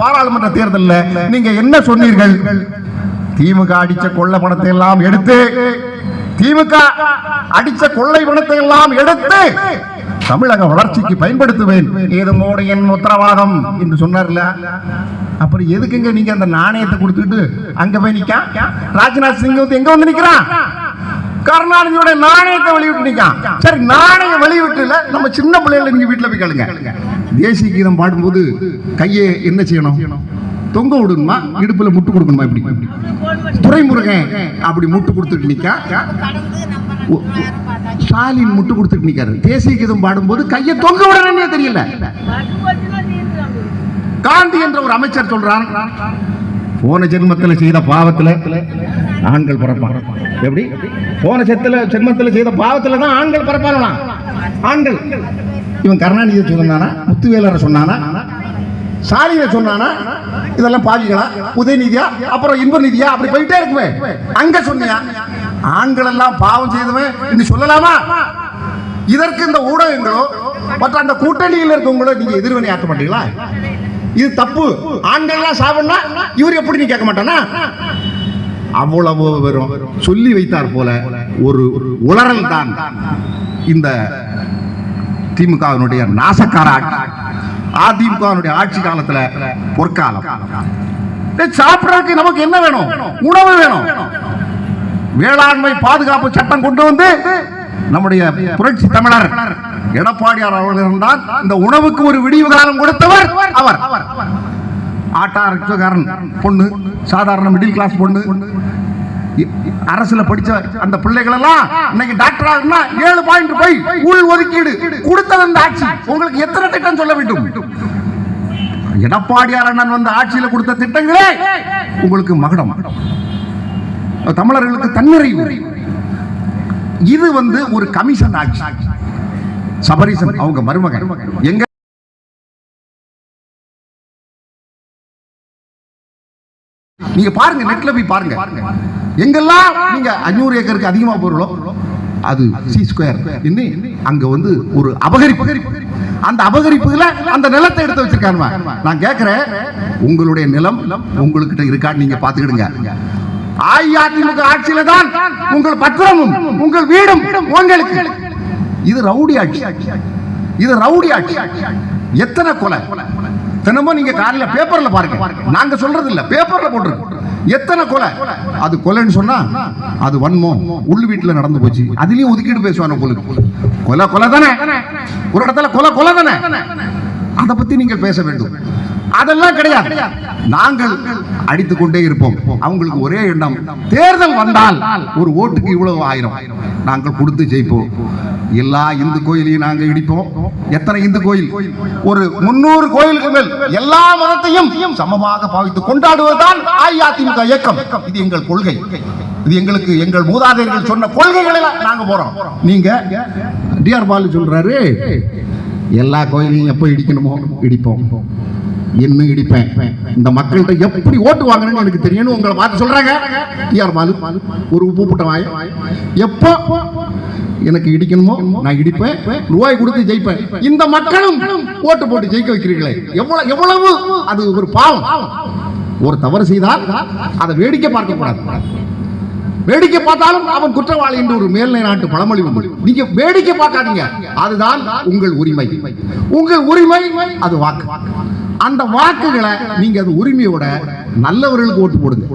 பாராளுமன்ற தேர்தலில் நீங்க என்ன சொன்னீர்கள்? திமுக அடிச்ச கொள்ள பணத்தை எல்லாம் எடுத்து திமுக அடிச்ச கொள்ளை பணத்தை எல்லாம் எடுத்து தமிழக வளர்ச்சிக்கு பயன்படுத்துவேன். இது மோடியின் உத்தரவாதம் என்று சொன்னார்ல. அப்புறம் எதுக்குங்க நீங்க அந்த நாணயத்தை கொடுத்துட்டு அங்க போய் நிக்க? ராஜ்நாத் சிங் வந்து எங்க வந்து நிக்கிறான் கருணாநிதியோட நாணயத்தை வெளியிட்டு நிக்கான் சரி நாணயம் வெளியிட்டுல நம்ம சின்ன பிள்ளைகளை நீங்க வீட்டுல போய் கேளுங்க. தேசிய கீதம் பாடும்போது கையை என்ன செய்யணும்? தொங்க விடணுமா? இடுப்புல முட்டு கொடுக்கணுமா இப்படி? துரைமுருகன் அப்படி முட்டு கொடுத்துட்டு நிக்கா. ஸ்டாலின் முட்டு கொடுத்துட்டு நிக்காரு. தேசிய கீதம் பாடும்போது கையை தொங்க விடணும்னே தெரியல. காந்தி என்ற ஒரு அமைச்சர் சொல்றான் போன ஜென்மத்துல செய்த பாவத்துல ஆண்கள் பிறப்பான் எப்படி? போன செத்துல ஜென்மத்துல செய்த பாவத்துல தான் ஆண்கள் பிறப்பாங்களாம். ஆண்கள். இவன் கருணாநிதி சொன்னானா முத்துவேலரை சொன்னானா? சாலியை சொன்னானா? இதெல்லாம் பாவிகளா? உதயநிதியா? அப்புறம் இன்பநிதியா? அப்படி போயிட்டே இருக்குமே. அங்க சொன்னியா? ஆண்கள் எல்லாம் பாவம் செய்தவன் இன்னும் சொல்லலாமா? இதற்கு இந்த ஊடகங்களோ மற்ற அந்த கூட்டணியில் இருக்கவங்களோ நீங்க எதிர்வினை ஆற்ற மாட்டீங்களா? இது தப்பு. ஆண்கள்லாம் சாப்பிடனா இவர் எப்படி நீ கேட்க மாட்டானா? அவ்வளவு வரும் சொல்லி வைத்தார் போல ஒரு உளறல் தான் இந்த திமுகவினுடைய நாசக்கார ஆட்சி அதிமுகவினுடைய ஆட்சி காலத்துல பொற்காலம். சாப்பிடறதுக்கு நமக்கு என்ன வேணும்? உணவு வேணும். வேளாண்மை பாதுகாப்பு சட்டம் கொண்டு வந்து நம்முடைய புரட்சி தமிழர் எடப்பாடியார் அவர்கள் தான் இந்த உணவுக்கு ஒரு விடிவு காலம் கொடுத்தவர் அவர். ஆட்டா பொண்ணு சாதாரண மிடில் கிளாஸ் பொண்ணு அரசுல படிச்ச அந்த பிள்ளைகள் எல்லாம் இன்னைக்கு டாக்டர் ஆகுனா ஏழு பாயிண்ட் போய் உள் ஒதுக்கீடு கொடுத்தது அந்த ஆட்சி. உங்களுக்கு எத்தனை திட்டம் சொல்ல வேண்டும்? எடப்பாடியார் அண்ணன் வந்த ஆட்சியில கொடுத்த திட்டங்களே உங்களுக்கு மகடம். தமிழர்களுக்கு தன்னிறைவு. இது வந்து ஒரு கமிஷன் ஆட்சி. சபரிசன் அவங்க மருமகன். எங்க நீங்க பாருங்க நெட்ல போய் பாருங்க. எங்கெல்லாம் நீங்க அஞ்சூறு ஏக்கருக்கு அதிகமா போறீங்களோ அது சி ஸ்கொயர் இன்னும் அங்க வந்து ஒரு அபகரிப்பு. அந்த அபகரிப்புல அந்த நிலத்தை எடுத்து வச்சிருக்காங்க நான் கேட்கிறேன் உங்களுடைய நிலம் உங்ககிட்ட இருக்கான்னு நீங்க பாத்துக்கிடுங்க அஇஅதிமுக ஆட்சியில தான் உங்கள் பத்திரமும் உங்கள் வீடும் உங்களுக்கு. இது ரவுடி ஆட்சி. இது ரவுடி ஆட்சி. எத்தனை கொலை? தினமும் நீங்க காலையில பேப்பர்ல பாருங்க. நாங்க சொல்றது இல்ல பேப்பர்ல போட்டுருக்கு. எத்தனை கொலை? அது கொலைன்னு சொன்னா அது வன்மம். உள் வீட்டுல நடந்து போச்சு. அதுலயும் ஒதுக்கீடு பேசுவாங்க உங்களுக்கு. கொலை கொலை தானே? ஒரு இடத்துல கொலை கொலை தானே? அதை பத்தி நீங்கள் பேச வேண்டும். அதெல்லாம் கிடையாது. நாங்கள் அடித்துக் கொண்டே இருப்போம். அவங்களுக்கு ஒரே எண்ணம். தேர்தல் வந்தால் ஒரு ஓட்டுக்கு இவ்வளவு ஆயிரம். நாங்கள் கொடுத்து ஜெயிப்போம். எல்லா இந்து கோயிலையும் நாங்க இடிப்போம். எத்தனை இந்து கோயில்? ஒரு முன்னூறு கோயில்கள் எல்லா மதத்தையும் சமமாக பாவித்து கொண்டாடுவதுதான் அஇஅதிமுக இயக்கம். இது எங்கள் கொள்கை. இது எங்களுக்கு எங்கள் மூதாதையர்கள் சொன்ன கொள்கைகளை நாங்க போறோம். நீங்க? டிஆர் பாலு சொல்றாரு எல்லா கோயிலையும் எப்போ இடிக்கணுமோ இடிப்போம். இன்னும் இடிப்பேன்? இந்த மக்கள்கிட்ட எப்படி ஓட்டு வாங்கணும்னு எனக்கு தெரியணும் உங்களை பார்த்து சொல்றாங்க. டிஆர் பாலு ஒரு உப்பு புட்ட வாய. எப்போ எனக்கு இடிக்கணுமோ? நான் இடிப்பேன். ரூபாய் கொடுத்து ஜெயிப்பேன். இந்த மக்களும் ஓட்டு போட்டு ஜெயிக்க வைக்கிறீர்களே. எவ்வளவு எவ்வளவு? அது ஒரு பாவம். ஒரு தவறு செய்தால் அதை வேடிக்கை பார்க்க கூடாது. வேடிக்கை பார்த்தாலும் அவன் குற்றவாளி என்று ஒரு மேல்நிலை நாட்டு பழமொழி உண்டு. நீங்க வேடிக்கை பார்க்காதீங்க. அதுதான் உங்கள் உரிமை. உங்கள் உரிமை அது வாக்கு. அந்த வாக்குகளை நீங்க அது உரிமையோட நல்லவர்களுக்கு ஓட்டு போடுங்க.